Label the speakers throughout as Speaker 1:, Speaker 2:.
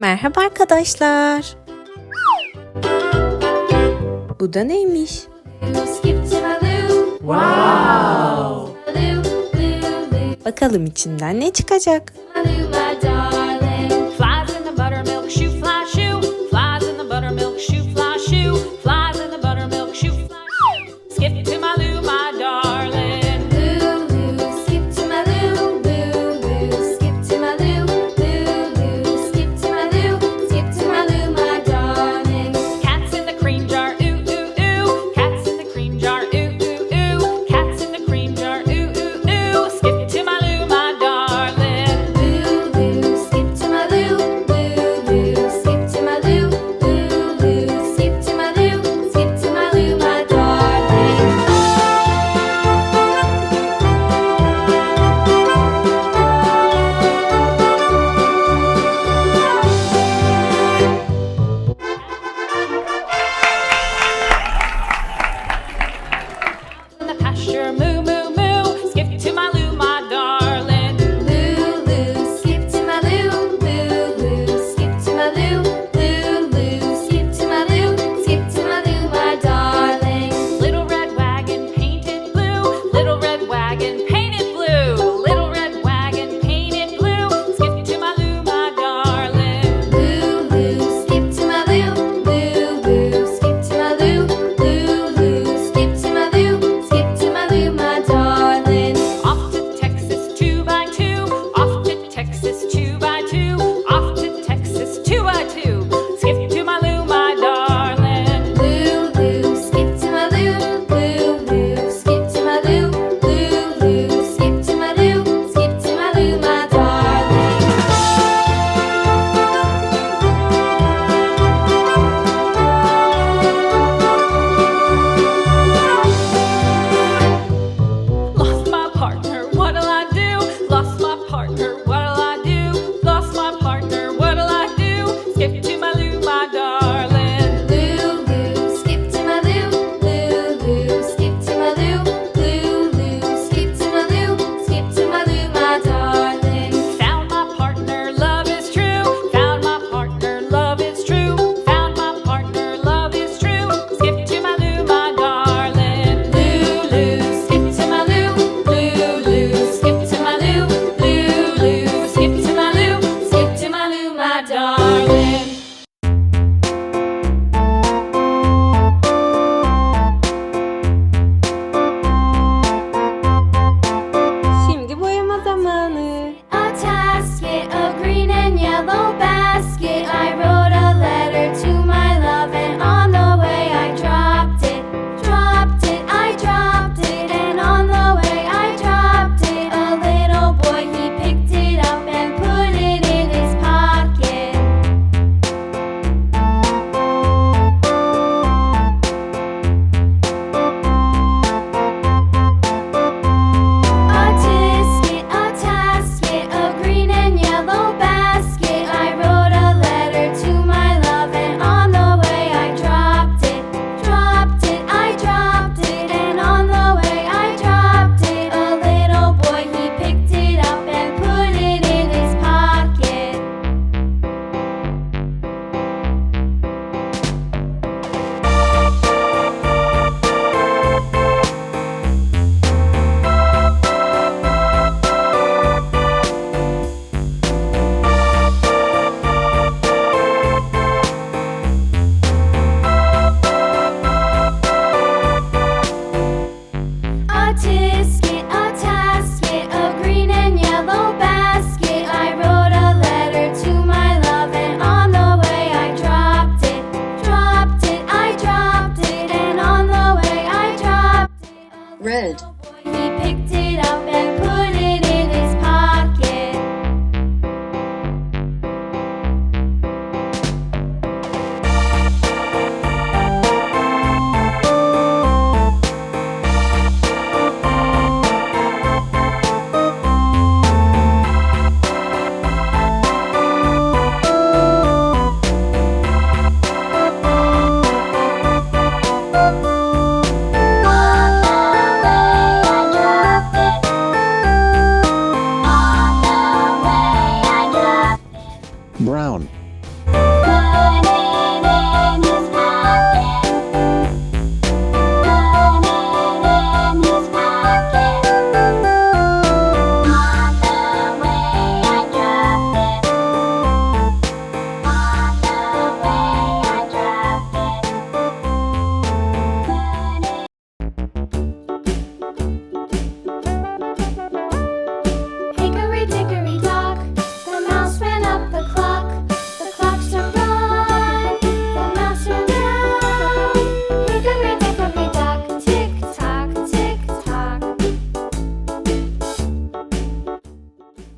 Speaker 1: Merhaba arkadaşlar. Bu da neymiş?
Speaker 2: Wow.
Speaker 1: Bakalım içinden ne çıkacak?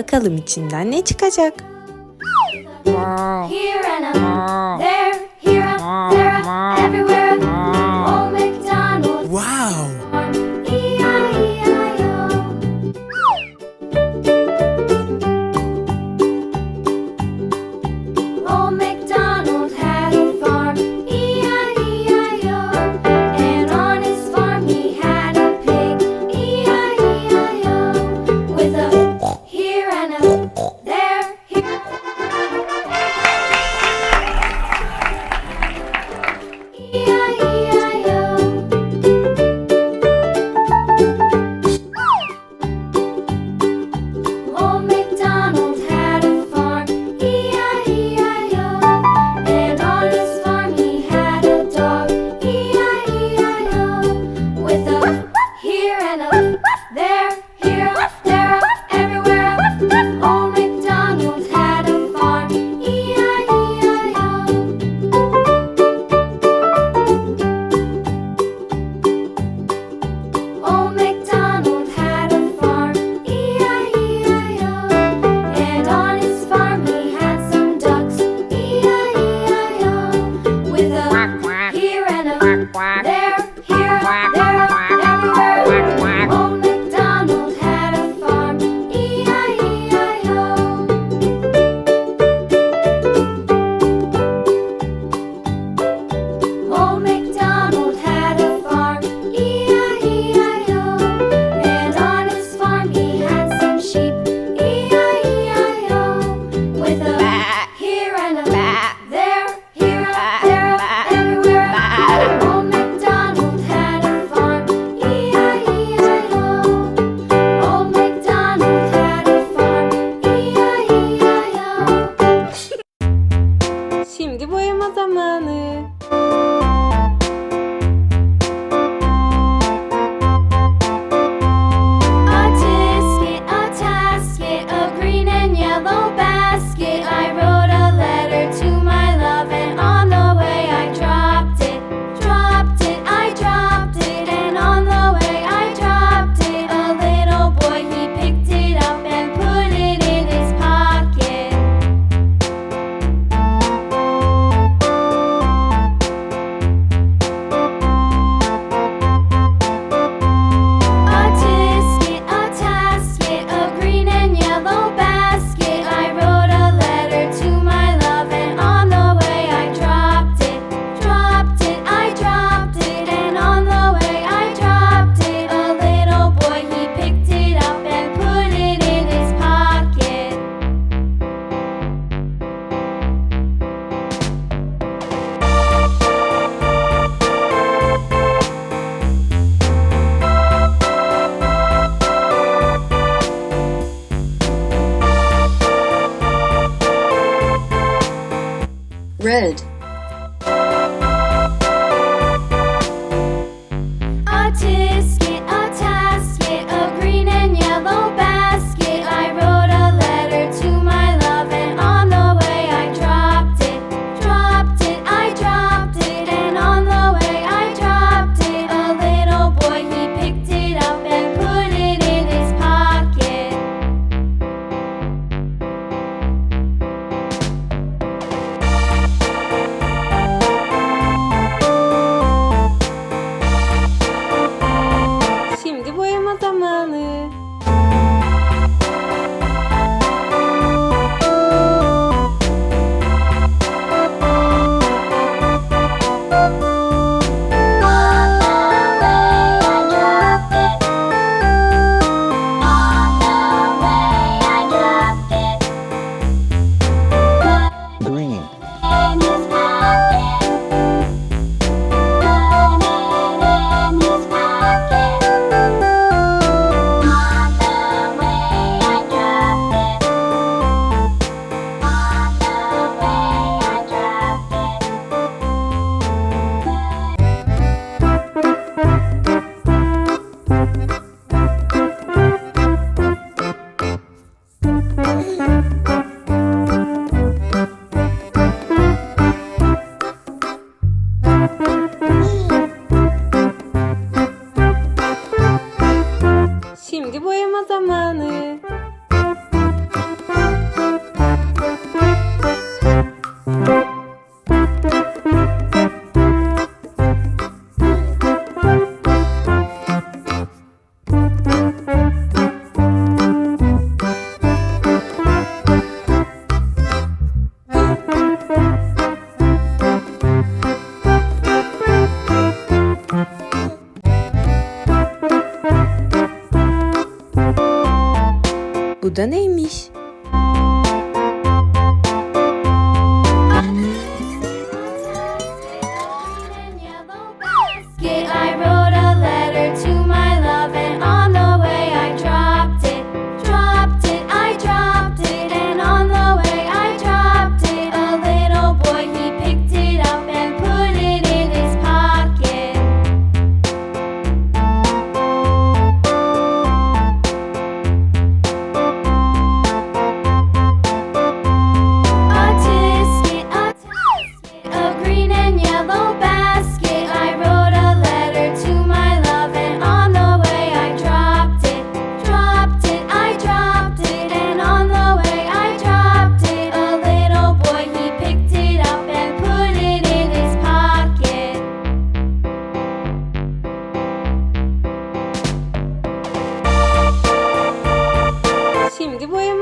Speaker 2: Bakalım içinden ne çıkacak?
Speaker 1: Here and there, here, there, everywhere. Madrid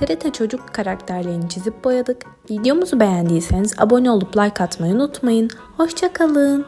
Speaker 1: TRT Çocuk karakterlerini çizip boyadık. Videomuzu beğendiyseniz abone olup like atmayı unutmayın. Hoşçakalın.